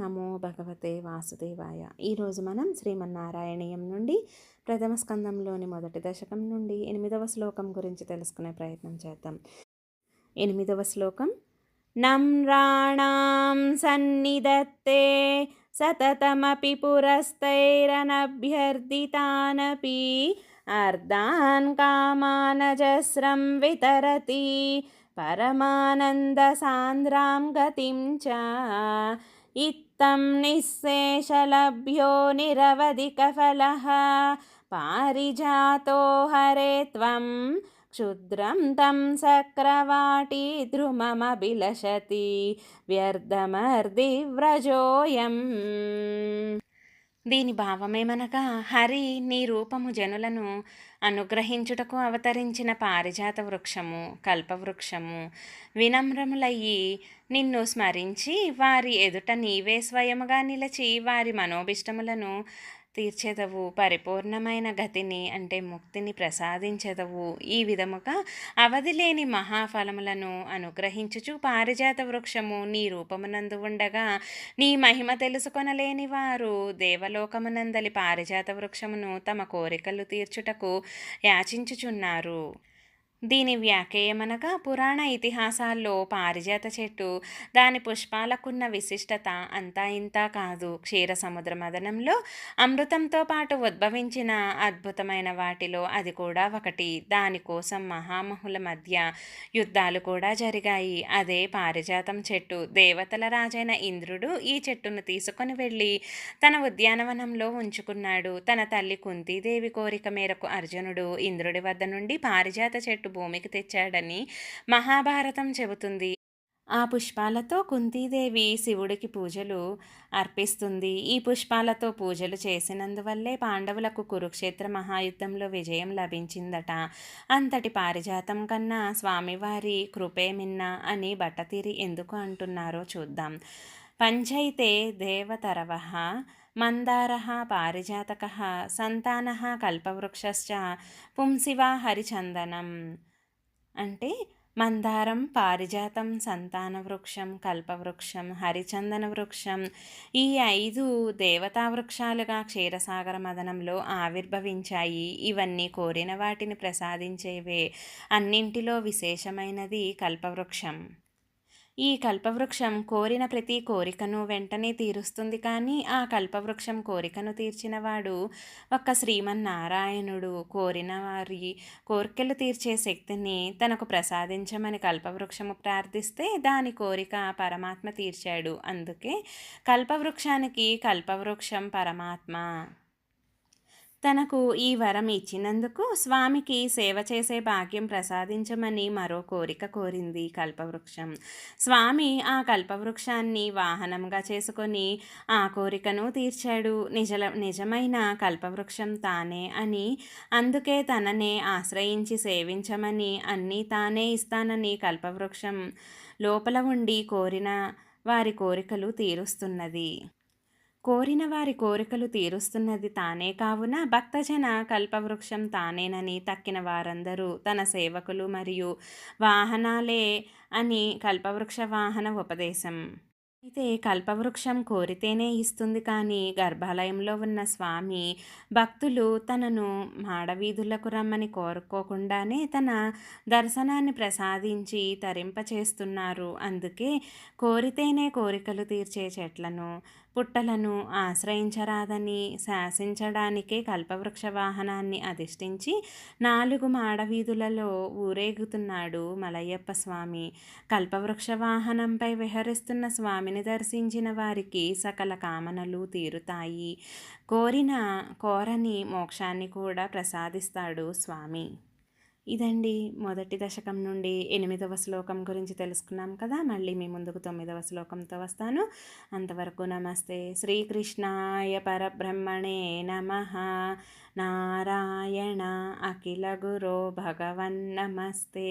నమో భగవతే వాసుదేవాయ. ఈరోజు మనం శ్రీమన్నారాయణీయం నుండి ప్రథమ స్కందంలోని మొదటి దశకం నుండి ఎనిమిదవ శ్లోకం గురించి తెలుసుకునే ప్రయత్నం చేద్దాం. ఎనిమిదవ శ్లోకం నమ్రాణాం సన్నిధత్తే సతతమపి పురస్తైరనభ్యర్థితానపి అర్ధాన్ కామానజస్రం వితరతి పరమానంద సాంద్రాం గతిం చ ఇత్తం నిःశేషలభ్यो నిరవధికఫలः పారిజాతో హరే త్వం క్షుద్రం తం సక్రవాటి ద్రుమమభిలషతి వ్యర్థమర్దివ్రజోయం దీని భావమేమనగా హరి నీ రూపము జనులను అనుగ్రహించుటకు అవతరించిన పారిజాత వృక్షము కల్పవృక్షము వినమ్రములయ్యి నిన్ను స్మరించి వారి ఎదుట నీవే స్వయముగా నిలిచి వారి మనోభిష్టములను తీర్చెదవు పరిపూర్ణమైన గతిని అంటే ముక్తిని ప్రసాదించెదవు. ఈ విధముగా అవధి లేని మహాఫలములను అనుగ్రహించుచు పారిజాత వృక్షము నీ రూపమునందు ఉండగా నీ మహిమ తెలుసుకొనలేని వారు దేవలోకమునందలి పారిజాత వృక్షమును తమ కోరికలు తీర్చుటకు యాచించుచున్నారు. దీని వ్యాఖ్యమనగా పురాణ ఇతిహాసాల్లో పారిజాత చెట్టు దాని పుష్పాలకున్న విశిష్టత అంతా ఇంతా కాదు. క్షీర సముద్ర మదనంలో అమృతంతో పాటు ఉద్భవించిన అద్భుతమైన వాటిలో అది కూడా ఒకటి. దానికోసం మహామహుల మధ్య యుద్ధాలు కూడా జరిగాయి. అదే పారిజాతం చెట్టు. దేవతల రాజైన ఇంద్రుడు ఈ చెట్టును తీసుకొని వెళ్ళి తన ఉద్యానవనంలో ఉంచుకున్నాడు. తన తల్లి కుంతీదేవి కోరిక మేరకు అర్జునుడు ఇంద్రుడి వద్ద నుండి పారిజాత చెట్టు భూమికి తెచ్చాడని మహాభారతం చెబుతుంది. ఆ పుష్పాలతో కుంతీదేవి శివుడికి పూజలు అర్పిస్తుంది. ఈ పుష్పాలతో పూజలు చేసినందువల్లే పాండవులకు కురుక్షేత్ర మహాయుద్ధంలో విజయం లభించిందట. అంతటి పారిజాతం కన్నా స్వామివారి కృపే మిన్న అని బట్టతీరి ఎందుకు అంటున్నారో చూద్దాం. పంచైతే దేవతరవ మందార పారిజాతక సంతాన కల్పవృక్షశ్చ పుంసివా హరిచందనం. అంటే మందారం పారిజాతం సంతాన వృక్షం కల్పవృక్షం హరిచందన వృక్షం ఈ ఐదు దేవతా వృక్షాలుగా క్షీరసాగర మదనంలో ఆవిర్భవించాయి. ఇవన్నీ కోరిన వాటిని ప్రసాదించేవే. అన్నింటిలో విశేషమైనది కల్పవృక్షం. ఈ కల్పవృక్షం కోరిన ప్రతి కోరికను వెంటనే తీరుస్తుంది కానీ ఆ కల్పవృక్షం కోరికను తీర్చినవాడు ఒక్క శ్రీమన్నారాయణుడు. కోరిన వారి కోరికలు తీర్చే శక్తిని తనకు ప్రసాదించమని కల్పవృక్షము ప్రార్థిస్తే దాని కోరిక పరమాత్మ తీర్చాడు. అందుకే కల్పవృక్షానికి కల్పవృక్షం పరమాత్మ. తనకు ఈ వరం ఇచ్చినందుకు స్వామికి సేవ చేసే భాగ్యం ప్రసాదించమని మరో కోరిక కోరింది కల్పవృక్షం. స్వామి ఆ కల్పవృక్షాన్ని వాహనంగా చేసుకొని ఆ కోరికను తీర్చాడు. నిజ నిజమైన కల్పవృక్షం తానే అని అందుకే తననే ఆశ్రయించి సేవించమని అన్నీ తానే ఇస్తానని కల్పవృక్షం లోపల ఉండి కోరిన వారి కోరికలు తీరుస్తున్నది. కోరిన వారి కోరికలు తీరుస్తున్నది తానే కావున భక్తజన కల్పవృక్షం తానేనని తక్కిన వారందరూ తన సేవకులు మరియు వాహనాలే అని కల్పవృక్ష వాహన ఉపదేశం. అయితే కల్పవృక్షం కోరితేనే ఇస్తుంది కానీ గర్భాలయంలో ఉన్న స్వామి భక్తులు తనను మాడవీధులకు రమ్మని కోరుకోకుండానే తన దర్శనాన్ని ప్రసాదించి తరింపచేస్తున్నారు. అందుకే కోరితేనే కోరికలు తీర్చే చెట్లను పుట్టలను ఆశ్రయించరాదని శాసించడానికే కల్పవృక్ష వాహనాన్ని అధిష్ఠించి నాలుగు మాడవీధులలో ఊరేగుతున్నాడు మలయ్యప్ప స్వామి. కల్పవృక్ష వాహనంపై విహరిస్తున్న స్వామిని దర్శించిన వారికి సకల కామనలు తీరుతాయి. కోరిన కోరని మోక్షాన్ని కూడా ప్రసాదిస్తాడు స్వామి. ఇదండి మొదటి దశకం నుండి ఎనిమిదవ శ్లోకం గురించి తెలుసుకున్నాం కదా. మళ్ళీ మీ ముందుకు తొమ్మిదవ శ్లోకంతో వస్తాను. అంతవరకు నమస్తే. శ్రీకృష్ణాయ పరబ్రహ్మణే నమ. నారాయణ అఖిల గురో భగవన్ నమస్తే.